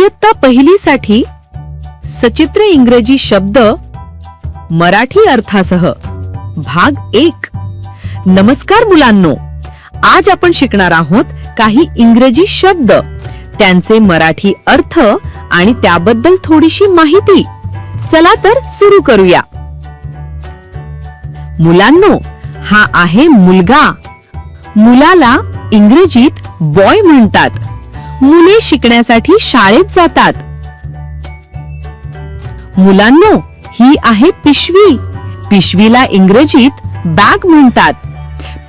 इयत्ता पहिलीसाठी सचित्र इंग्रजी शब्द मराठी अर्थासह भाग एक. नमस्कार मुलांनो आज आपण शिकणार आहोत काही इंग्रजी शब्द त्यांचे मराठी अर्थ आणि त्याबद्दल थोडीशी माहिती. चला तर सुरू करूया. मुलांनो हा आहे मुलगा. मुलाला इंग्रजीत बॉय म्हणतात. मुले शिकण्यासाठी शाळेत जातात. मुलांनो ही आहे पिशवी. पिशवीला इंग्रजीत बॅग म्हणतात.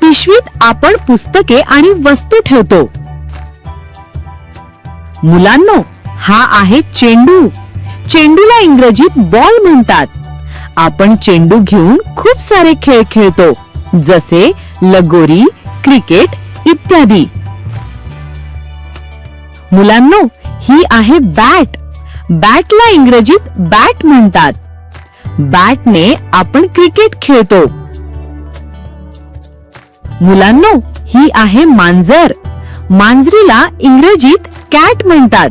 पिशवीत आपण पुस्तके आणि वस्तू ठेवतो. मुलांनो हा आहे चेंडू. चेंडूला इंग्रजीत बॉल म्हणतात. आपण चेंडू घेऊन खूप सारे खेळ खेळतो जसे लगोरी क्रिकेट इत्यादी. मुलांनो ही आहे बॅट बॅटला इंग्रजीत बॅट म्हणतात. बॅटने आपण क्रिकेट खेळतो. मुलांनो ही आहे मांजर. मांजरीला इंग्रजीत कॅट म्हणतात.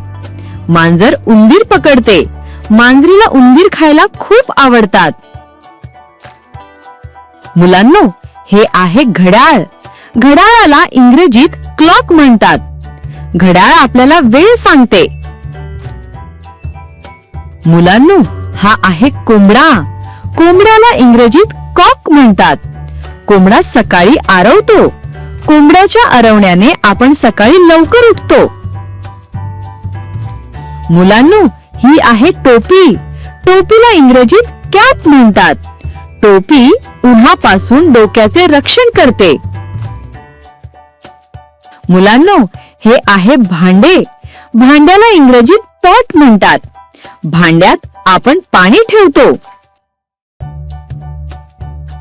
मांजर उंदीर पकडते. मांजरीला उंदीर खायला खूप आवडतात. मुलांनो हे आहे घड्याळ. घड्याळाला इंग्रजीत क्लॉक म्हणतात. घड्याळ आपल्याला वेळ सांगते. मुलांनो हा आहे कोंबडा. कोंबड्याला इंग्रजीत कॉक म्हणतात. कोंबडा सकाळी आरवतो. कोंबड्याच्या आरवण्याने आपण सकाळी लवकर उठतो. मुलांनो ही आहे टोपी. टोपीला इंग्रजीत कॅप म्हणतात. टोपी उन्हापासून डोक्याचे रक्षण करते. मुलांनो हे आहे भांडे. भांड्याला इंग्रजीत पॉट म्हणतात. भांड्यात आपण पाणी ठेवतो.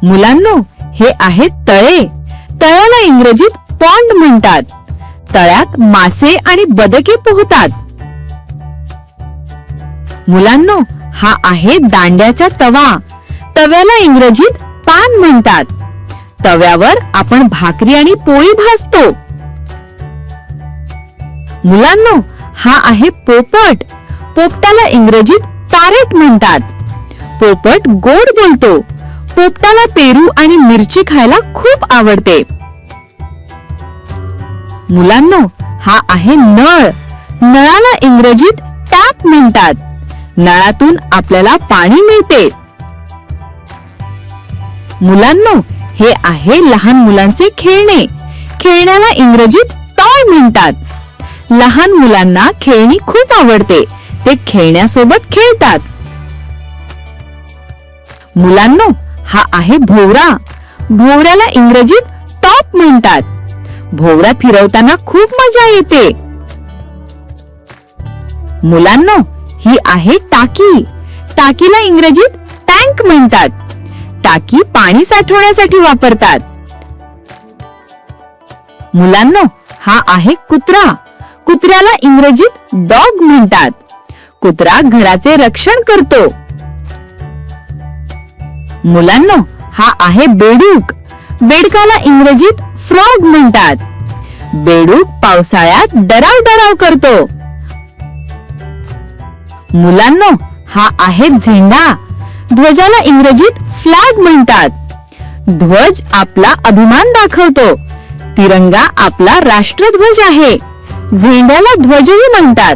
मुलांनो हे आहे तळे. तळ्याला इंग्रजीत पॉन्ड म्हणतात. तळ्यात मासे आणि बदके पोहतात. मुलांनो हा आहे दांड्याचा तवा. तव्याला इंग्रजीत पान म्हणतात. तव्यावर आपण भाकरी आणि पोळी भाजतो. मुलांनो हा आहे पोपट. पोपटाला इंग्रजीत पॅरेट म्हणतात. पोपट गोड बोलतो. पोपटाला पेरू आणि मिरची खायला खूप आवडते. मुलांनो हा आहे नळ. नळाला इंग्रजीत टॅप म्हणतात. नळातून आपल्याला पाणी मिळते. मुलांनो हे आहे लहान मुलांचे खेळणे. खेळण्याला इंग्रजीत टॉय म्हणतात. लहान मुलांना खेळणी खूप आवडते. ते खेळण्यासोबत खेळतात. मुलांनो हा आहे भोवरा. भोवऱ्याला इंग्रजीत टॉप म्हणतात. भोवरा फिरवताना खूप मजा येते. मुलांनो ही आहे टाकी. टाकीला इंग्रजीत टँक म्हणतात. टाकी पाणी साठवण्यासाठी वापरतात. मुलांनो हा आहे कुत्रा. कुत्र्याला इंग्रजीत डॉग म्हणतात. कुत्रा घराचे रक्षण करतो. मुलांनो हा आहे बेडूक. बेडकाला इंग्रजीत फ्रॉग म्हणतात. बेडूक पावसाळ्यात डराव डराव करतो. मुलांनो हा आहे झेंडा. ध्वजाला इंग्रजीत फ्लॅग म्हणतात. ध्वज आपला अभिमान दाखवतो. तिरंगा आपला राष्ट्रध्वज आहे. झेंड्याला ध्वजही म्हणतात.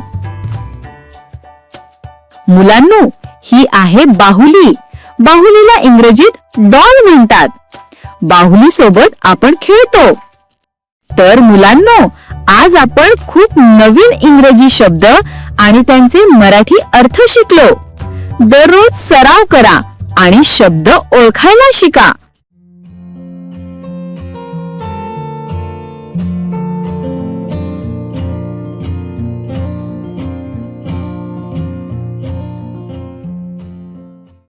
मुलांनो ही आहे बाहुली. बाहुलीला इंग्रजीत डॉल म्हणतात. बाहुली सोबत आपण खेळतो. तर मुलांनो आज आपण खूप नवीन इंग्रजी शब्द आणि त्यांचे मराठी अर्थ शिकलो. दररोज सराव करा आणि शब्द ओळखायला शिका.